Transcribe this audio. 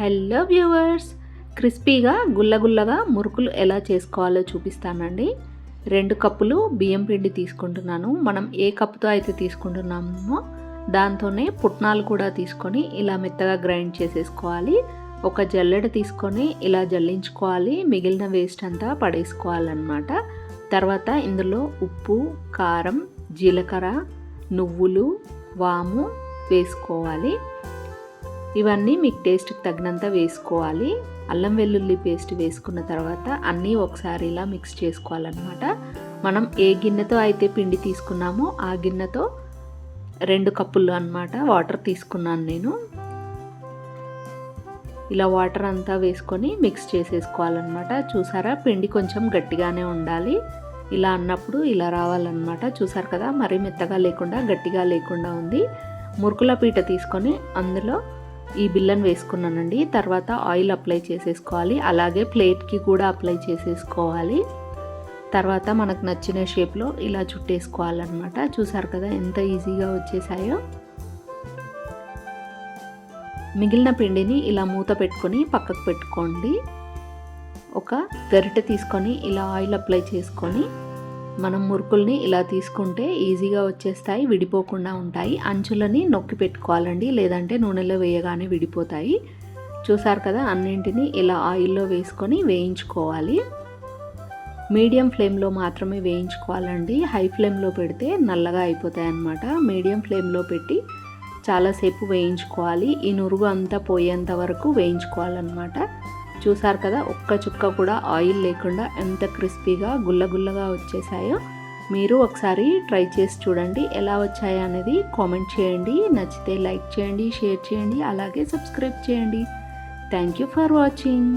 Hello viewers క్రిస్పీగా గుల్లగుల్లగా మురుకులు ఎలా చేసుకోవాలో చూపిస్తానండి. రెండు కప్పులు బియ్యం పిండి తీసుకుంటున్నాను. మనం ఏ కప్పుతో అయితే తీసుకుంటున్నామో దాంతోనే పుట్నాలు కూడా తీసుకొని ఇలా మెత్తగా గ్రైండ్ చేసేసుకోవాలి. ఒక జల్లెడ తీసుకొని ఇలా జల్లించుకోవాలి. మిగిలిన వేస్ట్ అంతా పడేసుకోవాలన్నమాట. తర్వాత ఇందులో ఉప్పు కారం జీలకర్ర నువ్వులు వాము వేసుకోవాలి. ఇవన్నీ మీకు టేస్ట్కి తగినంత వేసుకోవాలి. అల్లం వెల్లుల్లి పేస్ట్ వేసుకున్న తర్వాత అన్నీ ఒకసారి ఇలా మిక్స్ చేసుకోవాలన్నమాట. మనం ఏ గిన్నెతో అయితే పిండి తీసుకున్నామో ఆ గిన్నెతో రెండు కప్పులు అన్నమాట వాటర్ తీసుకున్నాను నేను. ఇలా వాటర్ అంతా వేసుకొని మిక్స్ చేసేసుకోవాలన్నమాట. చూసారా? పిండి కొంచెం గట్టిగానే ఉండాలి. ఇలా అన్నప్పుడు ఇలా రావాలన్నమాట. చూసారు కదా? మరీ మెత్తగా లేకుండా గట్టిగా లేకుండా ఉంది. మురుకుల పీట తీసుకొని అందులో ఈ బిల్లను వేసుకున్నానండి. తర్వాత ఆయిల్ అప్లై చేసేసుకోవాలి. అలాగే ప్లేట్కి కూడా అప్లై చేసేసుకోవాలి. తర్వాత మనకు నచ్చిన షేప్లో ఇలా చుట్టేసుకోవాలన్నమాట. చూసారు కదా ఎంత ఈజీగా వచ్చేసాయో. మిగిలిన పిండిని ఇలా మూత పెట్టుకొని పక్కకు పెట్టుకోండి. ఒక గరిటె తీసుకొని ఇలా ఆయిల్ అప్లై చేసుకొని మనం మురుకుల్ని ఇలా తీసుకుంటే ఈజీగా వచ్చేస్తాయి విడిపోకుండా ఉంటాయి. అంచులని నొక్కి పెట్టుకోవాలండి. లేదంటే నూనెలో వేయగానే విడిపోతాయి. చూసారు కదా అన్నింటినీ ఇలా ఆయిల్లో వేసుకొని వేయించుకోవాలి. మీడియం ఫ్లేమ్లో మాత్రమే వేయించుకోవాలండి. హై ఫ్లేమ్లో పెడితే నల్లగా అయిపోతాయి అన్నమాట మీడియం ఫ్లేమ్లో పెట్టి చాలాసేపు వేయించుకోవాలి. ఈ నురుగు అంతా పోయేంత వరకు వేయించుకోవాలన్నమాట. చూసారు కదా ఒక్క చుక్క కూడా ఆయిల్ లేకుండా ఎంత క్రిస్పీగా గుల్లగుల్లగా వచ్చేసాయో మీరు ఒకసారి ట్రై చేసి చూడండి ఎలా వచ్చాయో అనేది కామెంట్ చేయండి నచ్చితే లైక్ చేయండి షేర్ చేయండి అలాగే సబ్స్క్రైబ్ చేయండి. Thank you for watching.